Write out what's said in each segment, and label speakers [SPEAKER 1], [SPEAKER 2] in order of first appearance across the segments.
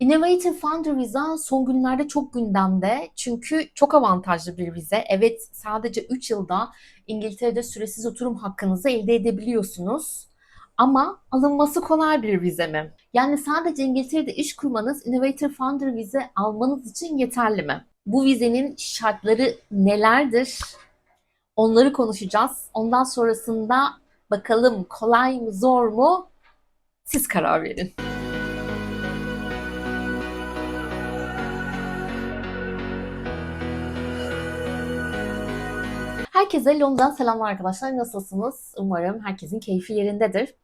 [SPEAKER 1] Innovative Founder Visa son günlerde çok gündemde. Çünkü çok avantajlı bir vize. Evet sadece 3 yılda İngiltere'de süresiz oturum hakkınızı elde edebiliyorsunuz. Ama alınması kolay bir vize mi? Yani sadece İngiltere'de iş kurmanız Innovative Founder vize almanız için yeterli mi? Bu vizenin şartları nelerdir? Onları konuşacağız. Ondan sonrasında bakalım kolay mı zor mu? Siz karar verin. Herkese Londra'dan selamlar arkadaşlar. Nasılsınız? Umarım herkesin keyfi yerindedir.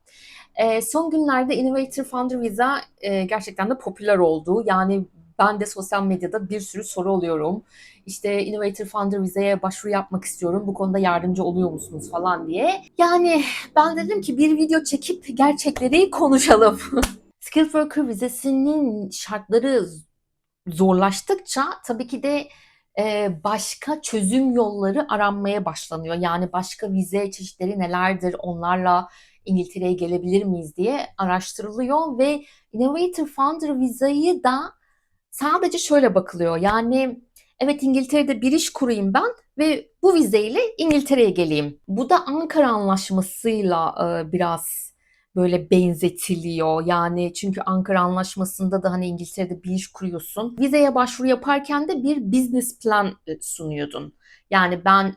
[SPEAKER 1] Ee, son günlerde Innovator Founder Visa e, gerçekten de popüler oldu. Yani ben de sosyal medyada bir sürü soru alıyorum. İşte Innovator Founder Visa'ya başvuru yapmak istiyorum. Bu konuda yardımcı oluyor musunuz falan diye. Yani ben dedim ki bir video çekip gerçekleri konuşalım. Skilled Worker vizesinin şartları zorlaştıkça tabii ki de e, başka çözüm yolları aranmaya başlanıyor. Yani başka vize çeşitleri nelerdir, onlarla İngiltere'ye gelebilir miyiz diye araştırılıyor ve Innovator Founder vizayı da sadece şöyle bakılıyor. Yani evet İngiltere'de bir iş kurayım ben ve bu vizeyle İngiltere'ye geleyim. Bu da Ankara Anlaşması'yla biraz böyle benzetiliyor. Yani çünkü Ankara Anlaşması'nda da hani İngiltere'de bir iş kuruyorsun. Vizeye başvuru yaparken de bir business plan e, sunuyordun. Yani ben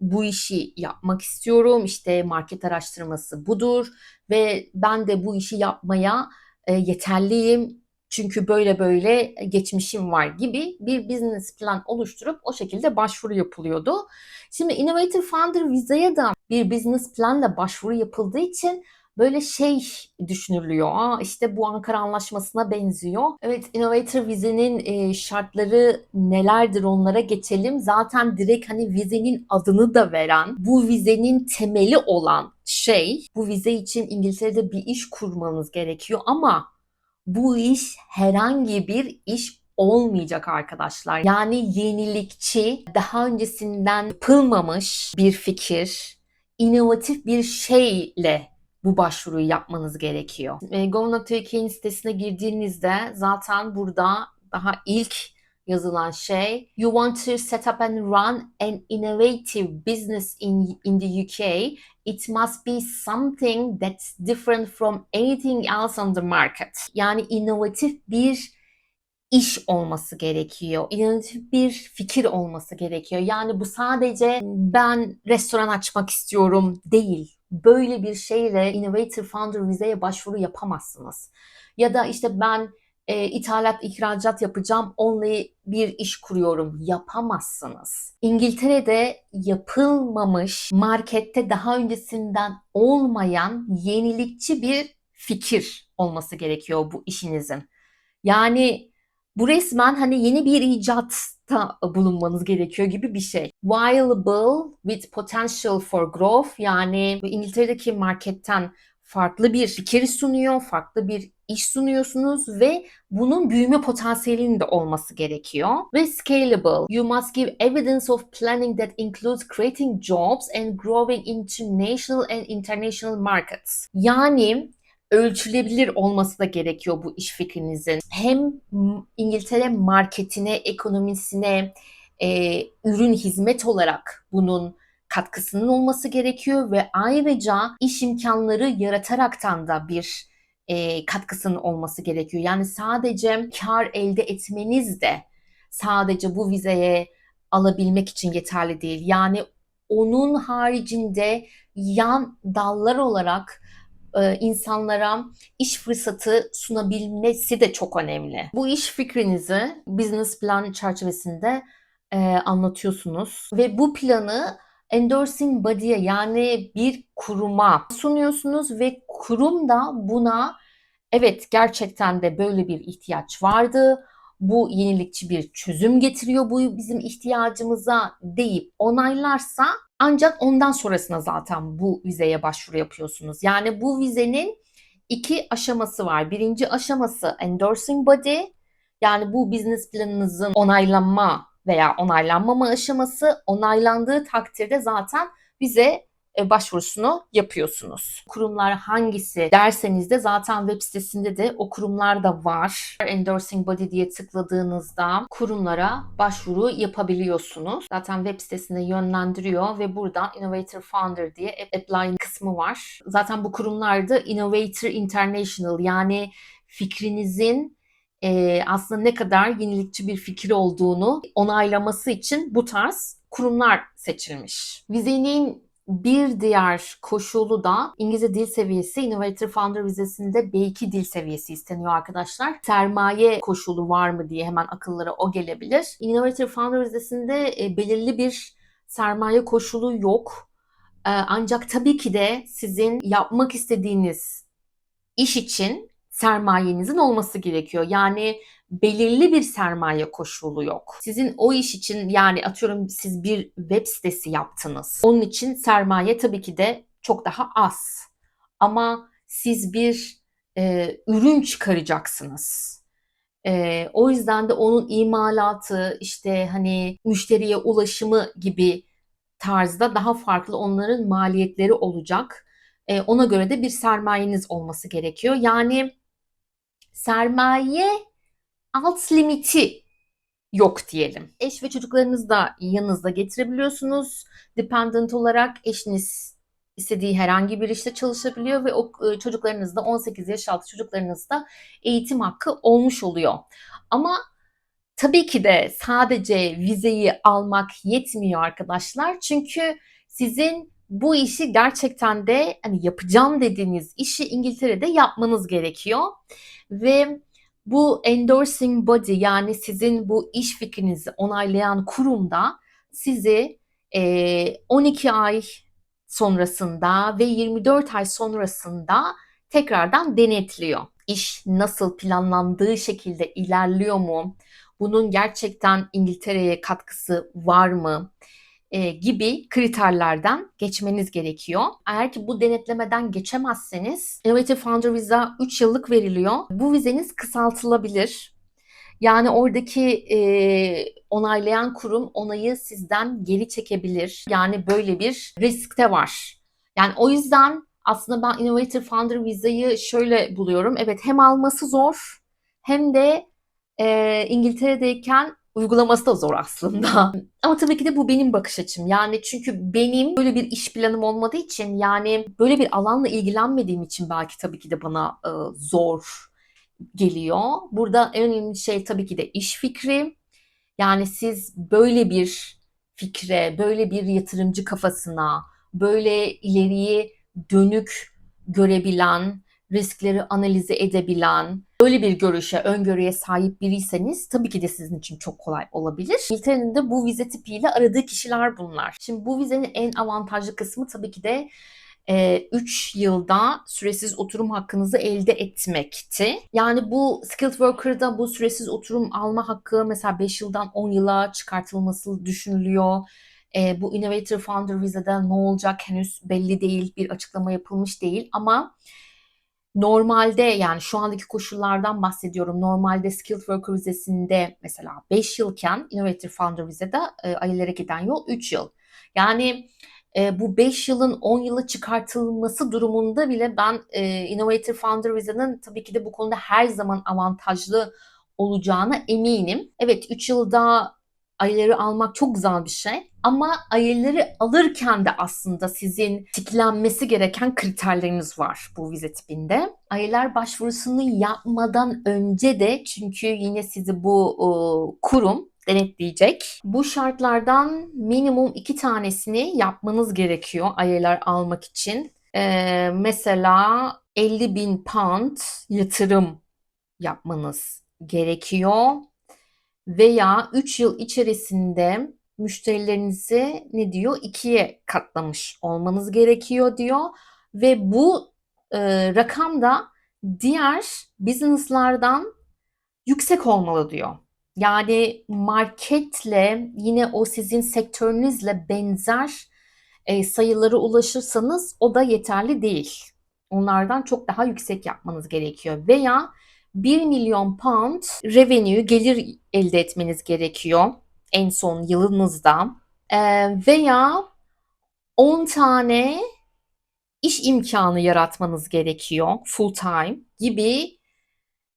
[SPEAKER 1] bu işi yapmak istiyorum. İşte market araştırması budur ve ben de bu işi yapmaya e, yeterliyim. Çünkü böyle böyle geçmişim var gibi bir business plan oluşturup o şekilde başvuru yapılıyordu. Şimdi Innovative Founder vizeye da bir business planla başvuru yapıldığı için böyle şey düşünülüyor. Aa işte bu Ankara Anlaşması'na benziyor. Evet Innovator vizenin e, şartları nelerdir onlara geçelim. Zaten direkt hani vizenin adını da veren, bu vizenin temeli olan şey, bu vize için İngiltere'de bir iş kurmanız gerekiyor ama bu iş herhangi bir iş olmayacak arkadaşlar. Yani yenilikçi, daha öncesinden yapılmamış bir fikir, inovatif bir şeyle bu başvuruyu yapmanız gerekiyor. E, Gov.uk'in sitesine girdiğinizde zaten burada daha ilk yazılan şey You want to set up and run an innovative business in, in the UK it must be something that's different from anything else on the market. Yani inovatif bir iş olması gerekiyor. İnovatif bir fikir olması gerekiyor. Yani bu sadece ben restoran açmak istiyorum değil böyle bir şeyle Innovator Founder vizeye başvuru yapamazsınız. Ya da işte ben e, ithalat, ihracat yapacağım, onunla bir iş kuruyorum. Yapamazsınız. İngiltere'de yapılmamış, markette daha öncesinden olmayan yenilikçi bir fikir olması gerekiyor bu işinizin. Yani bu resmen hani yeni bir icat bulunmanız gerekiyor gibi bir şey. Viable with potential for growth yani İngiltere'deki marketten farklı bir fikir sunuyor, farklı bir iş sunuyorsunuz ve bunun büyüme potansiyelinin de olması gerekiyor. Ve scalable. You must give evidence of planning that includes creating jobs and growing into national and international markets. Yani ölçülebilir olması da gerekiyor bu iş fikrinizin. Hem İngiltere marketine, ekonomisine, e, ürün hizmet olarak bunun katkısının olması gerekiyor ve ayrıca iş imkanları yarataraktan da bir e, katkısının olması gerekiyor. Yani sadece kar elde etmeniz de sadece bu vizeye alabilmek için yeterli değil. Yani onun haricinde yan dallar olarak e, insanlara iş fırsatı sunabilmesi de çok önemli. Bu iş fikrinizi business plan çerçevesinde e, anlatıyorsunuz ve bu planı endorsing body'ye yani bir kuruma sunuyorsunuz ve kurum da buna evet gerçekten de böyle bir ihtiyaç vardı. Bu yenilikçi bir çözüm getiriyor bu bizim ihtiyacımıza deyip onaylarsa ancak ondan sonrasında zaten bu vizeye başvuru yapıyorsunuz. Yani bu vizenin iki aşaması var. Birinci aşaması endorsing body. Yani bu business planınızın onaylanma veya onaylanmama aşaması onaylandığı takdirde zaten bize başvurusunu yapıyorsunuz. Kurumlar hangisi derseniz de zaten web sitesinde de o kurumlar da var. Endorsing Body diye tıkladığınızda kurumlara başvuru yapabiliyorsunuz. Zaten web sitesine yönlendiriyor ve buradan Innovator Founder diye apply kısmı var. Zaten bu kurumlarda Innovator International yani fikrinizin e, aslında ne kadar yenilikçi bir fikir olduğunu onaylaması için bu tarz kurumlar seçilmiş. Vizenin bir diğer koşulu da İngilizce dil seviyesi. Innovator Founder vizesinde B2 dil seviyesi isteniyor arkadaşlar. Sermaye koşulu var mı diye hemen akıllara o gelebilir. Innovator Founder vizesinde e, belirli bir sermaye koşulu yok. E, ancak tabii ki de sizin yapmak istediğiniz iş için sermayenizin olması gerekiyor. Yani belirli bir sermaye koşulu yok. Sizin o iş için yani atıyorum siz bir web sitesi yaptınız. Onun için sermaye tabii ki de çok daha az. Ama siz bir e, ürün çıkaracaksınız. E, o yüzden de onun imalatı işte hani müşteriye ulaşımı gibi tarzda daha farklı onların maliyetleri olacak. E, ona göre de bir sermayeniz olması gerekiyor. Yani sermaye alt limiti yok diyelim. Eş ve çocuklarınızı da yanınızda getirebiliyorsunuz. Dependent olarak eşiniz istediği herhangi bir işte çalışabiliyor ve o e, çocuklarınız da 18 yaş altı çocuklarınız da eğitim hakkı olmuş oluyor. Ama tabii ki de sadece vizeyi almak yetmiyor arkadaşlar. Çünkü sizin bu işi gerçekten de hani yapacağım dediğiniz işi İngiltere'de yapmanız gerekiyor. Ve bu endorsing body yani sizin bu iş fikrinizi onaylayan kurumda sizi e, 12 ay sonrasında ve 24 ay sonrasında tekrardan denetliyor. İş nasıl planlandığı şekilde ilerliyor mu? Bunun gerçekten İngiltere'ye katkısı var mı? E, gibi kriterlerden geçmeniz gerekiyor. Eğer ki bu denetlemeden geçemezseniz Innovative Founder Visa 3 yıllık veriliyor. Bu vizeniz kısaltılabilir. Yani oradaki e, onaylayan kurum onayı sizden geri çekebilir. Yani böyle bir risk de var. Yani o yüzden aslında ben Innovative Founder Visa'yı şöyle buluyorum. Evet hem alması zor hem de e, İngiltere'deyken uygulaması da zor aslında. Ama tabii ki de bu benim bakış açım. Yani çünkü benim böyle bir iş planım olmadığı için yani böyle bir alanla ilgilenmediğim için belki tabii ki de bana e, zor geliyor. Burada en önemli şey tabii ki de iş fikri. Yani siz böyle bir fikre, böyle bir yatırımcı kafasına, böyle ileriye dönük görebilen, riskleri analize edebilen, böyle bir görüşe, öngörüye sahip biriyseniz tabii ki de sizin için çok kolay olabilir. İngiltere'nin de bu vize tipiyle aradığı kişiler bunlar. Şimdi bu vizenin en avantajlı kısmı tabii ki de 3 e, yılda süresiz oturum hakkınızı elde etmekti. Yani bu skilled worker'da bu süresiz oturum alma hakkı mesela 5 yıldan 10 yıla çıkartılması düşünülüyor. E, bu Innovator Founder Visa'da ne olacak henüz belli değil, bir açıklama yapılmış değil ama Normalde yani şu andaki koşullardan bahsediyorum. Normalde Skilled Worker vizesinde mesela 5 yılken Innovative Founder vizede e, aylara giden yol 3 yıl. Yani e, bu 5 yılın 10 yıla çıkartılması durumunda bile ben e, Innovative Founder vizenin tabii ki de bu konuda her zaman avantajlı olacağına eminim. Evet 3 yılda ayları almak çok güzel bir şey. Ama ayları alırken de aslında sizin tiklenmesi gereken kriterleriniz var bu vize tipinde. Aylar başvurusunu yapmadan önce de çünkü yine sizi bu e, kurum denetleyecek. Bu şartlardan minimum iki tanesini yapmanız gerekiyor aylar almak için. Ee, mesela 50 bin pound yatırım yapmanız gerekiyor veya 3 yıl içerisinde müşterilerinizi ne diyor ikiye katlamış olmanız gerekiyor diyor ve bu e, rakam da diğer business'lardan yüksek olmalı diyor. Yani marketle yine o sizin sektörünüzle benzer e, sayıları ulaşırsanız o da yeterli değil. Onlardan çok daha yüksek yapmanız gerekiyor. Veya 1 milyon pound revenue gelir elde etmeniz gerekiyor en son yılınızda. Ee, veya 10 tane iş imkanı yaratmanız gerekiyor full time gibi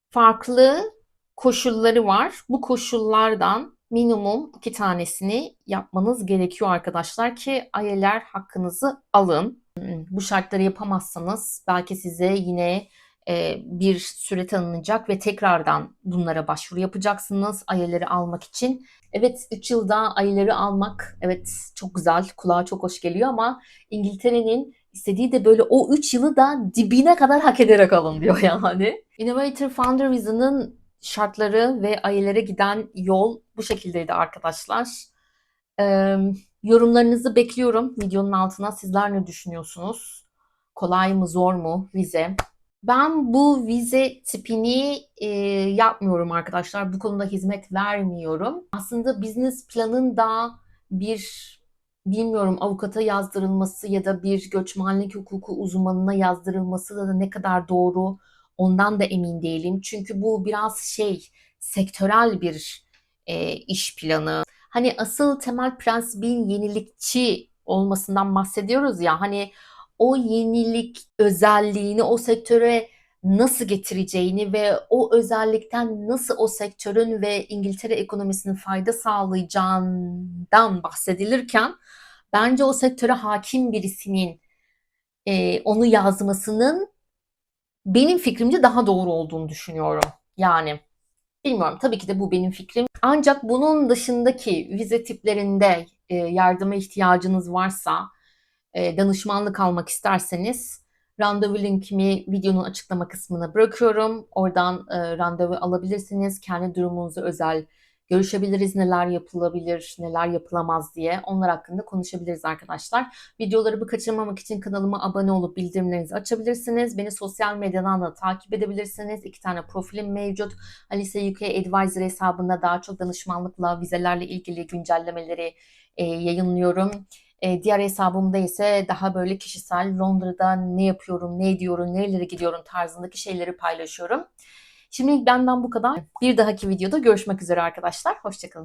[SPEAKER 1] farklı koşulları var. Bu koşullardan minimum iki tanesini yapmanız gerekiyor arkadaşlar ki ayeler hakkınızı alın. Bu şartları yapamazsanız belki size yine bir süre tanınacak ve tekrardan bunlara başvuru yapacaksınız ayeleri almak için. Evet 3 yılda ayeleri almak evet çok güzel, kulağa çok hoş geliyor ama İngiltere'nin istediği de böyle o 3 yılı da dibine kadar hak ederek alın diyor yani. Innovator Founder Visa'nın şartları ve ayelere giden yol bu şekildeydi arkadaşlar. Ee, yorumlarınızı bekliyorum videonun altına. Sizler ne düşünüyorsunuz? Kolay mı, zor mu vize? Ben bu vize tipini e, yapmıyorum arkadaşlar. Bu konuda hizmet vermiyorum. Aslında business planında bir bilmiyorum avukata yazdırılması ya da bir göçmenlik hukuku uzmanına yazdırılması da ne kadar doğru ondan da emin değilim. Çünkü bu biraz şey sektörel bir e, iş planı. Hani asıl temel prensibin yenilikçi olmasından bahsediyoruz ya hani o yenilik özelliğini o sektöre nasıl getireceğini ve o özellikten nasıl o sektörün ve İngiltere ekonomisinin fayda sağlayacağından bahsedilirken bence o sektöre hakim birisinin e, onu yazmasının benim fikrimce daha doğru olduğunu düşünüyorum. Yani bilmiyorum tabii ki de bu benim fikrim. Ancak bunun dışındaki vize tiplerinde e, yardıma ihtiyacınız varsa, e, danışmanlık almak isterseniz randevu linkimi videonun açıklama kısmına bırakıyorum. Oradan e, randevu alabilirsiniz. Kendi durumunuza özel görüşebiliriz. Neler yapılabilir, neler yapılamaz diye. Onlar hakkında konuşabiliriz arkadaşlar. Videolarımı kaçırmamak için kanalıma abone olup bildirimlerinizi açabilirsiniz. Beni sosyal medyadan da takip edebilirsiniz. İki tane profilim mevcut. Alisa UK Advisor hesabında daha çok danışmanlıkla, vizelerle ilgili güncellemeleri e, yayınlıyorum. E, diğer hesabımda ise daha böyle kişisel Londra'da ne yapıyorum, ne ediyorum, nerelere gidiyorum tarzındaki şeyleri paylaşıyorum. Şimdilik benden bu kadar. Bir dahaki videoda görüşmek üzere arkadaşlar. Hoşçakalın.